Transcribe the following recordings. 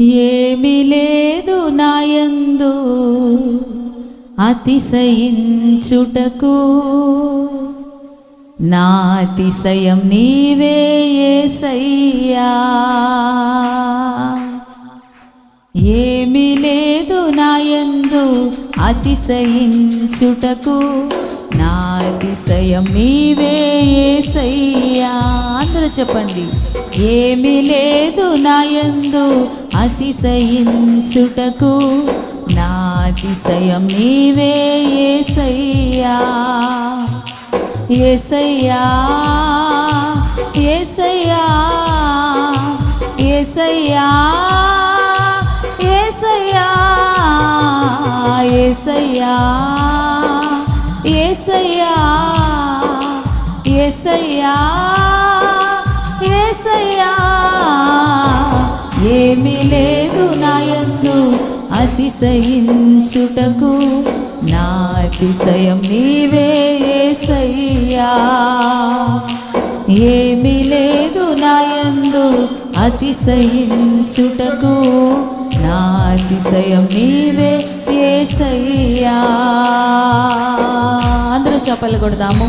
ఏమి లేదు నాయందు అతిశయించుటకు. నా అతిశయం నీవే ఏసయ్యా. ఏమి లేదు నాయందు అతిశయించుటకు. నా అతిశయం నీవే ఏసయ్యా. అందరూ చెప్పండి. ఏమి లేదు నాయందు అతిశయించుటకు నా అతిశయం నీవే ఏసయ్యా. ఏసయ్యా ఏసయ్యా ఏసయ్యా ఏసయ్యా ఏసయ్యా ఏసయ్యా ఏసయ్యా. ఏమి లేదు నాయందు అతిశయించుటకు. నా అతిశయం నీవే సయ్యా ఏమి లేదు నాయందు అతిశయించుటకు. నా అతిశయం నీవే ఏసయ్యా. అందరూ చెప్పలు కొడదాము.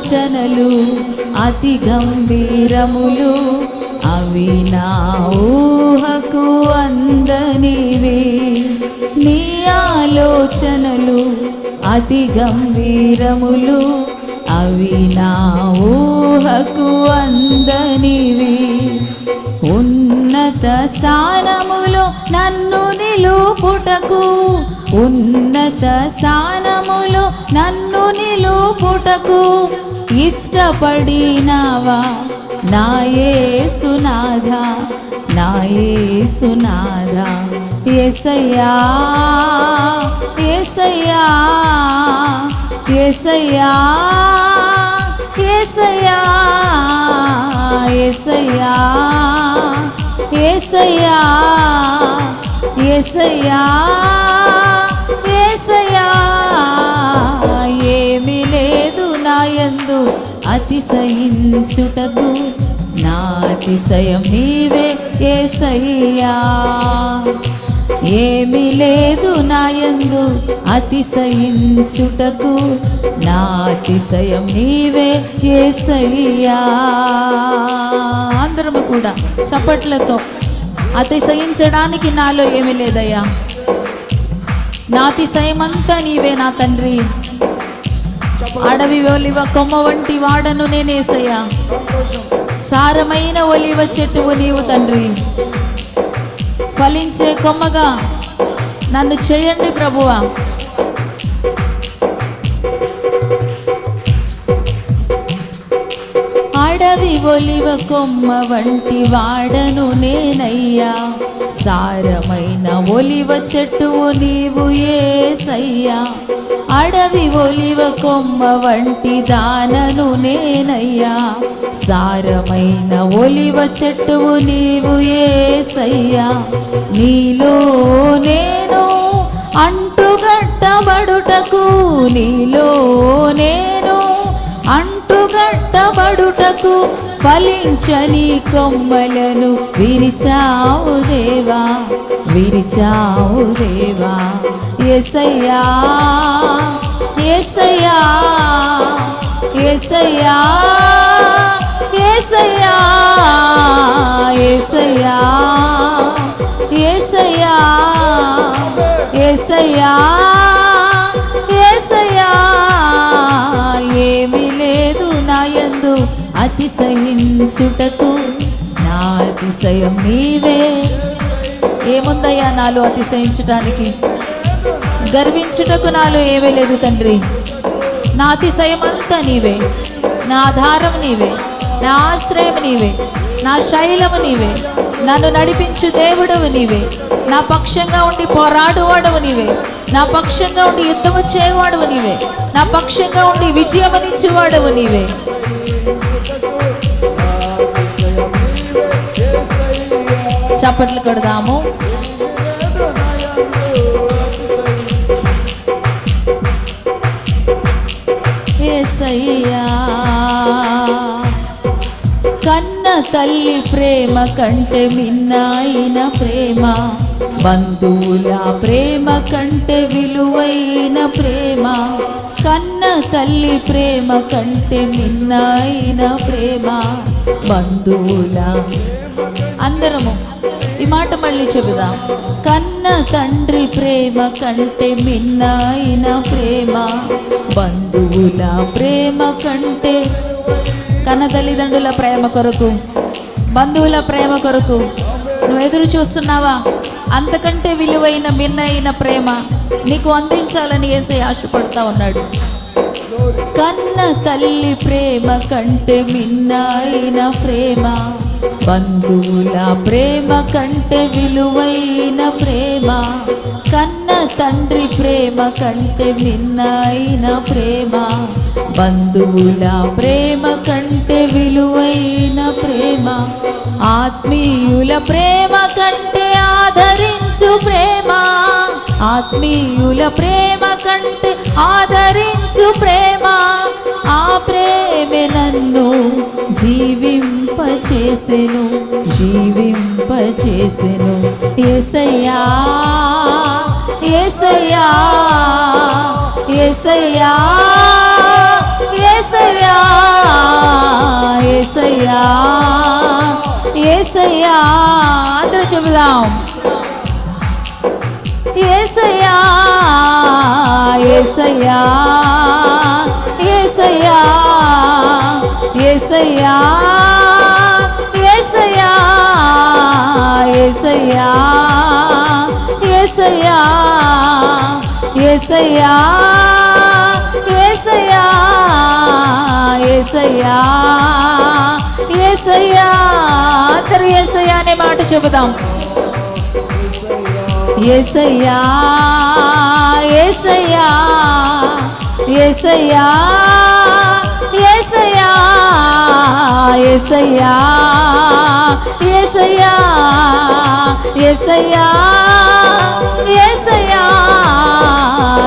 ఆలోచనలు అతి గంభీరములు అవి నా ఊహకు అందనివి. నీ ఆలోచనలు అతి గంభీరములు అవి నా ఊహకు అందనివి. ఉన్నత స్థానములో నన్ను నిలుపుటకు ఉన్నత స్థానములో నన్ను నిలుపుటకు ఇష్టపడినావా? నాయే సునాథా నాయే సునాథా ఏసయ్యా ఏసయ్యా ఏసయ్యా ఏసయ్యా ఏసయ్యా ఏసయ్యా ఏసయ్యా. అతిశయించుటకు నా అతిశయం నీవే ఏసయ్యా. ఏమి లేదు నాయందు అతిశయించుటకు నా అతిశయం నీవే ఏసయ్యా. అందరము కూడా చప్పట్లతో అతిశయించడానికి నాలో ఏమీ లేదయ్యా. నాతిశయమంతా అంతా నీవే నా తండ్రి. అడవి ఒలివ కొమ్మ వంటి వాడను నేనేసయ్యా సారమైన ఒలివ చెట్టువు నీవు తండ్రి. ఫలించే కొమ్మగా నన్ను చేయండి ప్రభువా. అడవి ఒలివ కొమ్మ వంటి వాడను నేనయ్యా. సారమైన ఒలివ చెట్టువు నీవు ఏసయ్యా. అడవి ఒలివ కొమ్మ వంటి దానను నేనయ్యా. సారమైన ఒలివ చెట్టువు నీవు ఏసయ్యా. నీలో నేను అంటుగట్టబడుటకు నీలో నేను అంటుగట్టబడుటకు ఫలించని కొమ్మలను విరిచావు దేవా విరిచావు దేవా. ఎసయ్యా ఎసయ్యా ఎసయ్యా ఏసయ్యా ఏసయ్యా ఏసయ్యా ఏసయ్యా ఏసయ్యా. ఏమీ లేదు నాయందు అతిశయించుటకు నా అతిశయం నీవే. ఏముందయ్యా నాలో అతిశయించటానికి? గర్వించుటకు నాలో ఏమీ లేదు తండ్రి. నా అతిశయం అంతా నీవే. నా ఆధారం నీవే. నా ఆశ్రయం నీవే. నా శైలము నీవే. నన్ను నడిపించు దేవుడవు నీవే. నా పక్షంగా ఉండి పోరాడువాడవు నీవే. నా పక్షంగా ఉండి యుద్ధము చేయవాడవు నీవే. నా పక్షంగా ఉండి విజయమనిచ్చేవాడవు నీవే. చప్పట్లు కొడదాము. అయ్యా. కన్న తల్లి ప్రేమ కంటే మిన్నాయిన ప్రేమ బంధువుల ప్రేమ కంటే విలువైన ప్రేమ కన్న తల్లి ప్రేమ కంటే మిన్నాయిన ప్రేమ బంధువుల అందరము ఈ మాట మళ్ళీ చెబుదాం. కన్న తండ్రి ప్రేమ కంటే మిన్నాయిన ప్రేమ బంధువుల ప్రేమ కంటే కన్న తల్లిదండ్రుల ప్రేమ కొరకు బంధువుల ప్రేమ కొరకు. నువ్వు ఎదురు చూస్తున్నావా? అంతకంటే విలువైన మిన్నైన ప్రేమ నీకు అందించాలని వేసే ఆశపడతా ఉన్నాడు. కన్న తల్లి ప్రేమ కంటే మిన్నాయిన ప్రేమ బంధువుల ప్రేమ కంటే విలువైన ప్రేమ కన్న తండ్రి ప్రేమ కంటే మిన్నైన ప్రేమ బంధువుల ప్రేమ కంటే విలువైన ప్రేమ ఆత్మీయుల ప్రేమ కంటే ఆదరించు ప్రేమ ఆత్మీయుల ప్రేమ కంటే ఆదరించు ప్రేమ ఆ ప్రేమే నన్ను జీవింపచేసెను జీవింపచేసెను. ఏసయ్యా ఏసయ్యా ఏసయ్యా ఏసయ్యా ఏసయ్యా ఏసయ్యా. అందరూ చెబుదాం. ఏసయ్యా ఏసయ్యా ఏసయ్యా ఏసయ్యా ఏసయ్యా ఏసయ్యా ఏసయ్యా. ఏసయ్యా ఏసయ్యా ఏసయ్యా ఏసయ్యా అందరు ఏసయ్యా అనే మాట చెబుదాం ఏసయ్యా ఏసయ్యా ఏసయ్యా ఏసయ్యా ఏసయ్యా ఏసయ్యా ఏసయ్యా ఏసయ్యా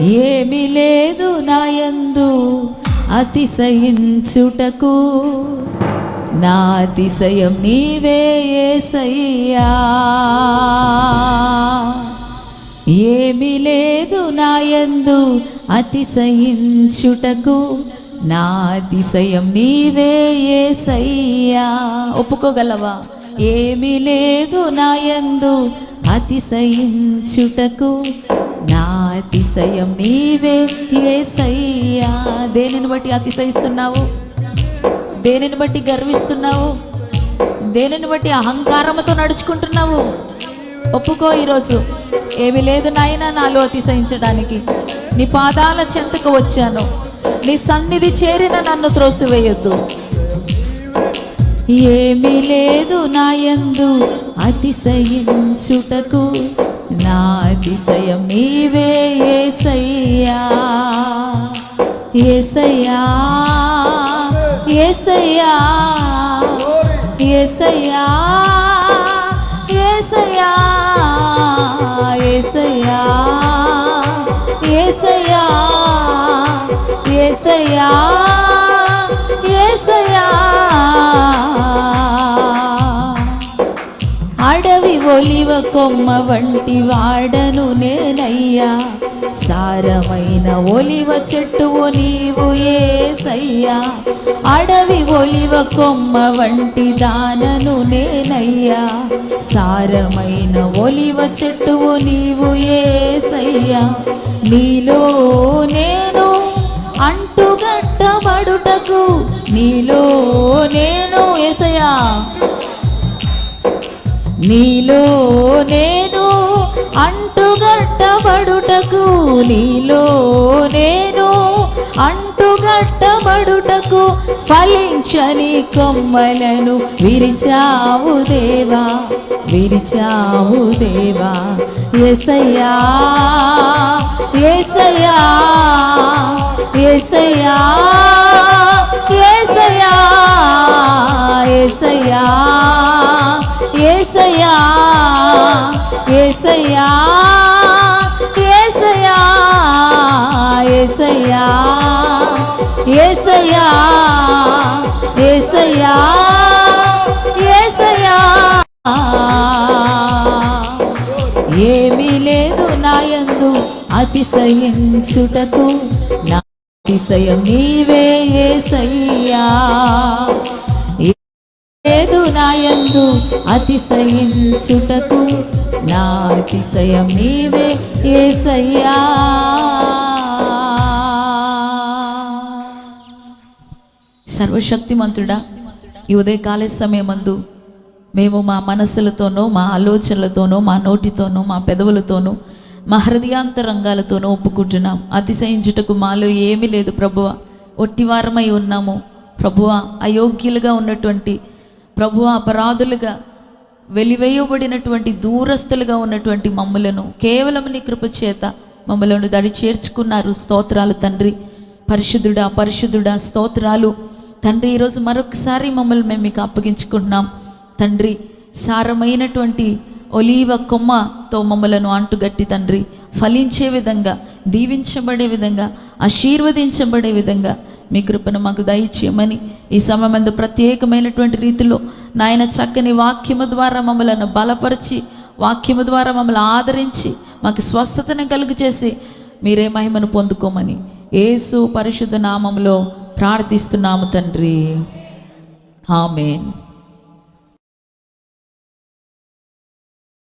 ఏమి లేదు నాయందు అతిశయించుటకు. నా అతిశయం నీవే ఏసయ్యా. ఏమి లేదు నాయందు అతిశయించుటకు. నా అతిశయం నీవే ఏసయ్యా. ఒప్పుకోగలవా? ఏమి లేదు నాయందు అతిశయించుటకు. అతిశయం నీవే ఏసయ్యా. దేనిని బట్టి అతిశయిస్తున్నావు? దేనిని బట్టి గర్విస్తున్నావు? దేనిని బట్టి అహంకారంతో నడుచుకుంటున్నావు? ఒప్పుకో ఈరోజు. ఏమి లేదు నాయన నాలో అతిశయించడానికి. నీ పాదాల చెంతకు వచ్చాను. నీ సన్నిధి చేరిన నన్ను త్రోసివేయొద్దు. ఏమీ లేదు నాయందు అతిశయించుటకు. అతిశయం నీవే ఏసయ్యా. ఏసయ్యా ఏసయ్యా. ఏసయ్యా ఏసయ్యా. ఏసయ్యా ఏసయ్యా. ఏసయ్యా. కొమ్మ వంటి వాడను నేనయ్యా. సారమైన ఒలివ చెట్టువు నీవు ఏసయ్యా. అడవి ఒలివ కొమ్మ వంటి దానను నేనయ్యా. సారమైన ఒలివ చెట్టువు నీవు ఏసయ్యా. నీలో నేను అంటుగట్టబడుటకు నీలో నేను ఏసయ్యా. నీలో నేను అంటుగట్టబడుటకు నీలో నేను అంటుగట్టబడుటకు ఫలించని కొమ్మలను విరిచావు దేవా విరిచావు దేవా. ఎసయ్యా ఎసయ్యా ఎసయ్యా ఏసయ్యా ఏసయ్యా ఏసయ్యా ఏసయ్యా ఏసయ్యా ఏసయ్యా. ఏమీ లేదు నాయందు అతిశయించుటకు నా అతిశయం నీవే ఏసయ్యా. లేదు నాయందు అతిశయించుటకు నా అతిశయం నీవే ఏసయ్యా? సర్వశక్తిమంతుడా ఈ ఉదయకాల సమయమందు మేము మా మనసులతోనో మా ఆలోచనలతోనో మా నోటితోనో మా పెదవులతోనూ మా హృదయాంతరంగాలతోనో ఒప్పుకుంటున్నాం. అతిశయించుటకు మాలో ఏమీ లేదు ప్రభువ. ఒట్టివారమై ఉన్నాము. ప్రభువ అయోగ్యులుగా ఉన్నటువంటి ప్రభు అపరాధులుగా వెలివేయబడినటువంటి దూరస్తులుగా ఉన్నటువంటి మమ్ములను కేవలం నీ కృప చేత మమ్మలను దరి చేర్చుకున్నారు. స్తోత్రాలు తండ్రి. పరిశుద్ధుడా పరిశుద్ధుడా స్తోత్రాలు. తండ్రి ఈరోజు మరొకసారి మమ్మల్ని మేము మీకు అప్పగించుకుంటున్నాం. తండ్రి సారమైనటువంటి ఒలీవ కొమ్మతో మమ్మలను అంటుగట్టి తండ్రి ఫలించే విధంగా దీవించబడే విధంగా ఆశీర్వదించబడే విధంగా మీ కృపను మాకు దయచేయమని ఈ సమయమందు ప్రత్యేకమైనటువంటి రీతిలో నాయన చక్కని వాక్యము ద్వారా మమ్మలను బలపరిచి వాక్యము ద్వారా మమ్మల్ని ఆదరించి మాకు స్వస్థతను కలుగు చేసి మీరే మహిమను పొందుకోమని ఏసు పరిశుద్ధ నామంలో ప్రార్థిస్తున్నాము తండ్రి. ఆమెన్.